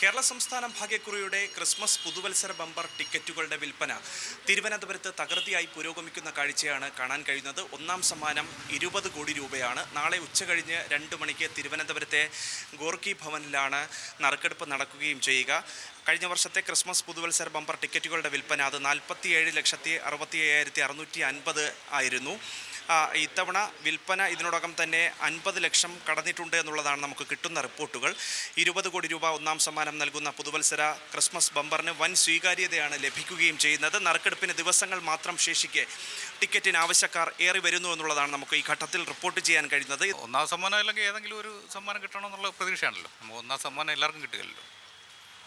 കേരള സംസ്ഥാനം ഭാഗ്യക്കുറിയുടെ ക്രിസ്മസ് പുതുവത്സര ബമ്പർ ടിക്കറ്റുകളുടെ വിൽപ്പന. തിരുവനന്തപുരത്ത് തകൃതിയായി പുരോഗമിക്കുന്ന കാഴ്ചയാണ് കാണാൻ കഴിയുന്നത്. ഒന്നാം സമ്മാനം ഇരുപത് കോടി രൂപയാണ്. നാളെ ഉച്ചകഴിഞ്ഞ് രണ്ട് മണിക്ക് തിരുവനന്തപുരത്തെ ഗോർക്കി ഭവനിലാണ് നറുക്കെടുപ്പ് നടക്കുകയും ചെയ്യുക. കഴിഞ്ഞ വർഷത്തെ ക്രിസ്മസ് പുതുവത്സര ബമ്പർ ടിക്കറ്റുകളുടെ വിൽപ്പന അത് നാൽപ്പത്തിയേഴ് ലക്ഷത്തി അറുപത്തി അയ്യായിരത്തി അറുന്നൂറ്റി അൻപത് ആയിരുന്നു. ഇത്തവണ വിൽപ്പന ഇതിനോടകം തന്നെ അൻപത് ലക്ഷം കടന്നിട്ടുണ്ട് എന്നുള്ളതാണ് നമുക്ക് കിട്ടുന്ന റിപ്പോർട്ടുകൾ. ഇരുപത് കോടി രൂപ ഒന്നാം സമ്മാനം നൽകുന്ന പുതുവത്സര ക്രിസ്മസ് ബമ്പറിന് വൻ സ്വീകാര്യതയാണ് ലഭിക്കുകയും ചെയ്യുന്നത്. നറുക്കെടുപ്പിന് ദിവസങ്ങൾ മാത്രം ശേഷിക്കെ ടിക്കറ്റിന് ആവശ്യക്കാർ ഏറി വരുന്നു എന്നുള്ളതാണ് നമുക്ക് ഈ ഘട്ടത്തിൽ റിപ്പോർട്ട് ചെയ്യാൻ കഴിയുന്നത്. ഒന്നാം സമ്മാനം അല്ലെങ്കിൽ ഏതെങ്കിലും ഒരു സമ്മാനം കിട്ടണമെന്നുള്ള പ്രതീക്ഷയാണല്ലോ. നമുക്ക് ഒന്നാം സമ്മാനം എല്ലാവർക്കും കിട്ടുകയല്ലോ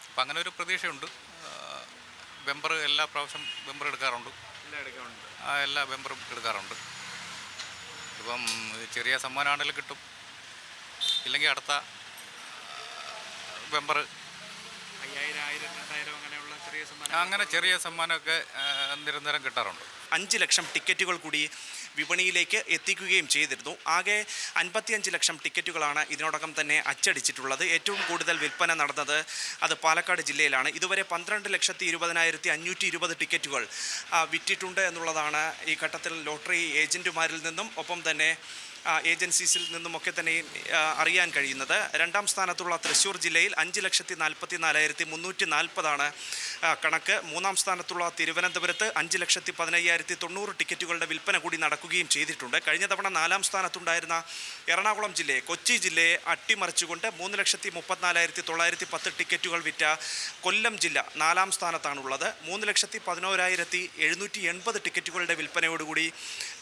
അപ്പം അങ്ങനെ ഒരു പ്രതീക്ഷയുണ്ട്. ബെമ്പർ എല്ലാ പ്രാവശ്യം ബെമ്പർ എടുക്കാറുണ്ട്. ആ എല്ലാ ബെമ്പറും എടുക്കാറുണ്ട്. ഇപ്പം ചെറിയ സമ്മാനമാണെങ്കിലും കിട്ടും. ഇല്ലെങ്കിൽ അടുത്ത മെമ്പർ അങ്ങനെ ചെറിയ സമ്മാനമൊക്കെ നിരന്തരം കിട്ടാറുണ്ട്. അഞ്ച് ലക്ഷം ടിക്കറ്റുകൾ കൂടി വിപണിയിലേക്ക് എത്തിക്കുകയും ചെയ്തിരുന്നു. ആകെ അൻപത്തിയഞ്ച് ലക്ഷം ടിക്കറ്റുകളാണ് ഇതിനോടകം തന്നെ അച്ചടിച്ചിട്ടുള്ളത്. ഏറ്റവും കൂടുതൽ വിൽപ്പന നടന്നത് അത് പാലക്കാട് ജില്ലയിലാണ്. ഇതുവരെ പന്ത്രണ്ട് ലക്ഷത്തി ഇരുപതിനായിരത്തി അഞ്ഞൂറ്റി ഇരുപത് ടിക്കറ്റുകൾ വിറ്റിട്ടുണ്ട് എന്നുള്ളതാണ് ഈ ഘട്ടത്തിൽ ലോട്ടറി ഏജന്റുമാരിൽ നിന്നും ഒപ്പം തന്നെ ഏജൻസീസിൽ നിന്നുമൊക്കെ തന്നെ അറിയാൻ കഴിയുന്നത്. രണ്ടാം സ്ഥാനത്തുള്ള തൃശ്ശൂർ ജില്ലയിൽ അഞ്ച് ലക്ഷത്തി നാൽപ്പത്തി നാലായിരത്തി മുന്നൂറ്റി നാൽപ്പതാണ് കണക്ക്. മൂന്നാം സ്ഥാനത്തുള്ള തിരുവനന്തപുരത്ത് അഞ്ച് ലക്ഷത്തി പതിനയ്യായിരത്തി തൊണ്ണൂറ് ടിക്കറ്റുകളുടെ വിൽപ്പന കൂടി നടക്കുകയും ചെയ്തിട്ടുണ്ട്. കഴിഞ്ഞ തവണ നാലാം സ്ഥാനത്തുണ്ടായിരുന്ന എറണാകുളം ജില്ലയെ കൊച്ചി ജില്ലയെ അട്ടിമറിച്ചുകൊണ്ട് മൂന്ന് ലക്ഷത്തി മുപ്പത്തിനാലായിരത്തി തൊള്ളായിരത്തി പത്ത് ടിക്കറ്റുകൾ വിറ്റ കൊല്ലം ജില്ല നാലാം സ്ഥാനത്താണുള്ളത്. മൂന്ന് ലക്ഷത്തി പതിനോരായിരത്തി എഴുന്നൂറ്റി എൺപത് ടിക്കറ്റുകളുടെ വിൽപ്പനയോടുകൂടി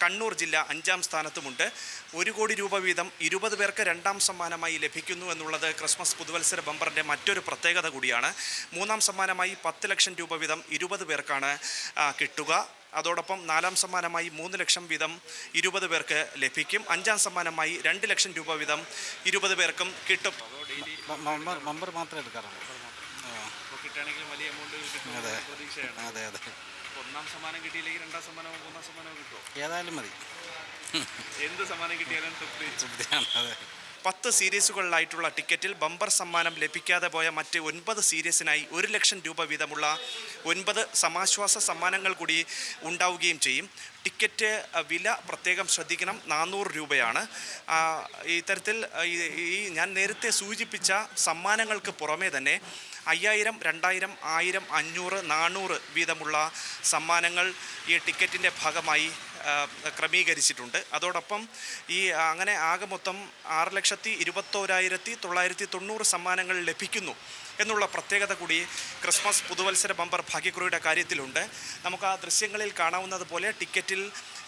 കണ്ണൂർ ജില്ല അഞ്ചാം സ്ഥാനത്തുമുണ്ട്. ഒരു കോടി രൂപ വീതം ഇരുപത് പേർക്ക് രണ്ടാം സമ്മാനമായി ലഭിക്കുന്നു എന്നുള്ളത് ക്രിസ്മസ് പുതുവത്സര ബമ്പറിന്റെ മറ്റൊരു പ്രത്യേകത കൂടിയാണ്. മൂന്നാം സമ്മാനമായി പത്ത് ലക്ഷം രൂപ വീതം ഇരുപത് പേർക്കാണ് കിട്ടുക. അതോടൊപ്പം നാലാം സമ്മാനമായി മൂന്ന് ലക്ഷം വീതം ഇരുപത് പേർക്ക് ലഭിക്കും. അഞ്ചാം സമ്മാനമായി രണ്ട് ലക്ഷം രൂപ വീതം ഇരുപത് പേർക്കും കിട്ടും. മമ്പർ മാത്രമേ എടുക്കാറുള്ളൂ. കിട്ടുകയാണെങ്കിൽ വലിയ എമൗണ്ട് അതെ. പ്രതീക്ഷയാണ് അതെ അതെ. ഒന്നാം സമ്മാനം കിട്ടിയില്ലെങ്കിൽ രണ്ടാം സമ്മാനമോ മൂന്നാം സമ്മാനമോ കിട്ടുമോ? ഏതായാലും മതി. എന്ത് സമ്മാനം കിട്ടിയാലും തൃപ്തി. തൃപ്തിയാണ് അതെ. പത്ത് സീരീസുകളിലായിട്ടുള്ള ടിക്കറ്റിൽ ബമ്പർ സമ്മാനം ലഭിക്കാതെ പോയ മറ്റ് ഒൻപത് സീരീസിനായി ഒരു ലക്ഷം രൂപ വീതമുള്ള ഒൻപത് സമാശ്വാസ സമ്മാനങ്ങൾ കൂടി ഉണ്ടാവുകയും ചെയ്യും. ടിക്കറ്റ് വില പ്രത്യേകം ശ്രദ്ധിക്കണം. നാനൂറ് രൂപയാണ്. ഇത്തരത്തിൽ ഈ- ഞാൻ നേരത്തെ സൂചിപ്പിച്ച സമ്മാനങ്ങൾക്ക് പുറമേ തന്നെ അയ്യായിരം രണ്ടായിരം ആയിരം അഞ്ഞൂറ് നാനൂറ് വീതമുള്ള സമ്മാനങ്ങൾ ഈ ടിക്കറ്റിന്റെ ഭാഗമായി ക്രമീകരിച്ചിട്ടുണ്ട്. അതോടൊപ്പം ഈ അങ്ങനെ ആകെ മൊത്തം ആറ് ലക്ഷത്തി ഇരുപത്തോരായിരത്തി തൊള്ളായിരത്തി തൊണ്ണൂറ് സമ്മാനങ്ങൾ ലഭിക്കുന്നു. എന്നുള്ള പ്രത്യേകത കൂടി ക്രിസ്മസ് പുതുവത്സര ബമ്പർ ഭാഗ്യക്കുറിയുടെ കാര്യത്തിലുണ്ട്. നമുക്ക് ആ ദൃശ്യങ്ങളിൽ കാണാവുന്നത് പോലെ ടിക്കറ്റിൽ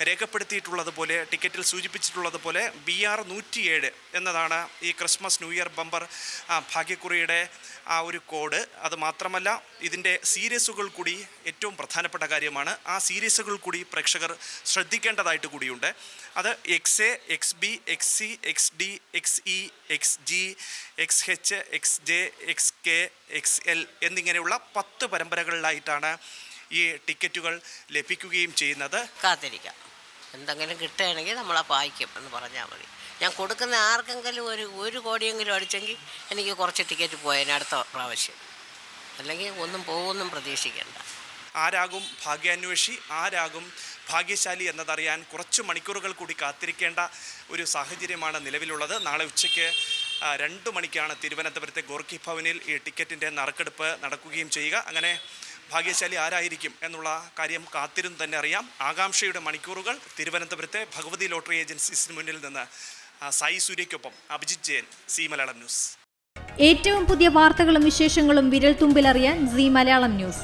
രേഖപ്പെടുത്തിയിട്ടുള്ളതുപോലെ ടിക്കറ്റിൽ സൂചിപ്പിച്ചിട്ടുള്ളതുപോലെ ബി ആർ നൂറ്റിയേഴ് എന്നതാണ് ഈ ക്രിസ്മസ് ന്യൂ ഇയർ ബമ്പർ ഭാഗ്യക്കുറിയുടെ ആ ഒരു കോഡ്. അത് മാത്രമല്ല ഇതിന്റെ സീരീസുകൾ കൂടി ഏറ്റവും പ്രധാനപ്പെട്ട കാര്യമാണ്. ആ സീരീസുകൾ കൂടി പ്രേക്ഷകർ ശ്രദ്ധിക്കേണ്ടതായിട്ട് കൂടിയുണ്ട്. അത് X A X B X C X D X E X G X H X J X K X L എന്നിങ്ങനെയുള്ള പത്ത് പരമ്പരകളിലായിട്ടാണ് ഈ ടിക്കറ്റുകൾ ലഭിക്കുകയും ചെയ്യുന്നത്. കാത്തിരിക്കാം. എന്തെങ്കിലും കിട്ടുകയാണെങ്കിൽ നമ്മളെ പായിക്കും എന്ന് പറഞ്ഞാൽ മതി. ഞാൻ കൊടുക്കുന്ന ആർക്കെങ്കിലും ഒരു ഒരു കോടിയെങ്കിലും അടിച്ചെങ്കിൽ എനിക്ക് കുറച്ച് ടിക്കറ്റ് പോയേനെ അടുത്ത പ്രാവശ്യം. അല്ലെങ്കിൽ ഒന്നും പോകുമെന്നും പ്രതീക്ഷിക്കേണ്ട. ആരാകും ഭാഗ്യാന്വേഷി ആരാകും ഭാഗ്യശാലി എന്നതറിയാൻ കുറച്ച് മണിക്കൂറുകൾ കൂടി കാത്തിരിക്കേണ്ട ഒരു സാഹചര്യമാണ് നിലവിലുള്ളത്. നാളെ ഉച്ചയ്ക്ക് രണ്ട് മണിക്കാണ് തിരുവനന്തപുരത്തെ ഗോർക്കി ഭവനിൽ ഈ ടിക്കറ്റിന്റെ നറുക്കെടുപ്പ് നടക്കുകയും ചെയ്യുക. അങ്ങനെ ഭാഗ്യശാലി ആരായിരിക്കും എന്നുള്ള കാര്യം കാത്തിരും തന്നെ അറിയാം. ആകാംക്ഷയുടെ മണിക്കൂറുകൾ തിരുവനന്തപുരത്തെ ഭഗവതി ലോട്ടറി ഏജൻസീസിന് മുന്നിൽ നിന്ന് സായി സൂര്യയ്ക്കൊപ്പം അഭിജിത് ജയൻ സി മലയാളം ന്യൂസ്. ഏറ്റവും പുതിയ വാർത്തകളും വിശേഷങ്ങളും വിരൽ തുമ്പിലറിയാൻ സി മലയാളം ന്യൂസ്.